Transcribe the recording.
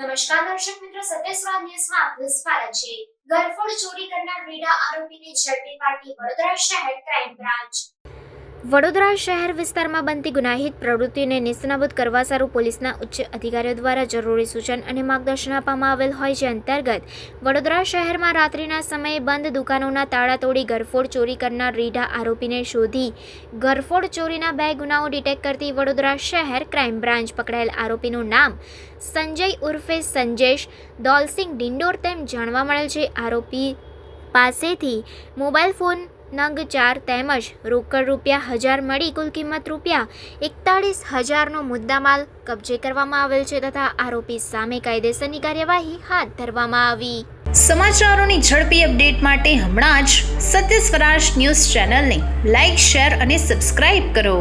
દર્શક મિત્રો સત્યસ્વાદ ન્યૂઝમાં આપનું સ્વાગત છે. ગરફોડ ચોરી કરનાર રીડા આરોપીને ઝડપી પાડી વડોદરા શહેર ક્રાઇમ બ્રાન્ચ. વડોદરા શહેર વિસ્તારમાં બનતી ગુનાહિત પ્રવૃત્તિને નિસ્તનાબૂદ કરવા સારું પોલીસના ઉચ્ચ અધિકારીઓ દ્વારા જરૂરી સૂચન અને માર્ગદર્શન આપવામાં આવેલ હોય છે અંતર્ગત, વડોદરા શહેરમાં રાત્રિના સમયે બંધ દુકાનોના તાળા તોડી ગરફોડ ચોરી કરનાર રીઢા આરોપીને શોધી ગરફોડ ચોરીના બે ગુનાઓ ડિટેક્ટ કરતી વડોદરા શહેર ક્રાઇમ બ્રાન્ચ પકડાયેલ આરોપીનું નામ સંજય ઉર્ફે સંજેશ દોલસિંગ ડિંડોર તેમ જાણવા મળેલ છે. આરોપી પાસેથી મોબાઈલ ફોન નંગ ચાર તેમજ રોકડ રૂપિયા હજાર મળી કુલ કિંમત રૂપિયા એકતાળીસ હજારનો મુદ્દામાલ કબજે કરવામાં આવેલ છે તથા આરોપી સામે કાયદેસરની કાર્યવાહી હાથ ધરવામાં આવી. સમાચારોની ઝડપી અપડેટ માટે હમણાં જ સત્ય સ્વરાજ ન્યૂઝ ચેનલને લાઇક શેર અને સબસ્ક્રાઇબ કરો.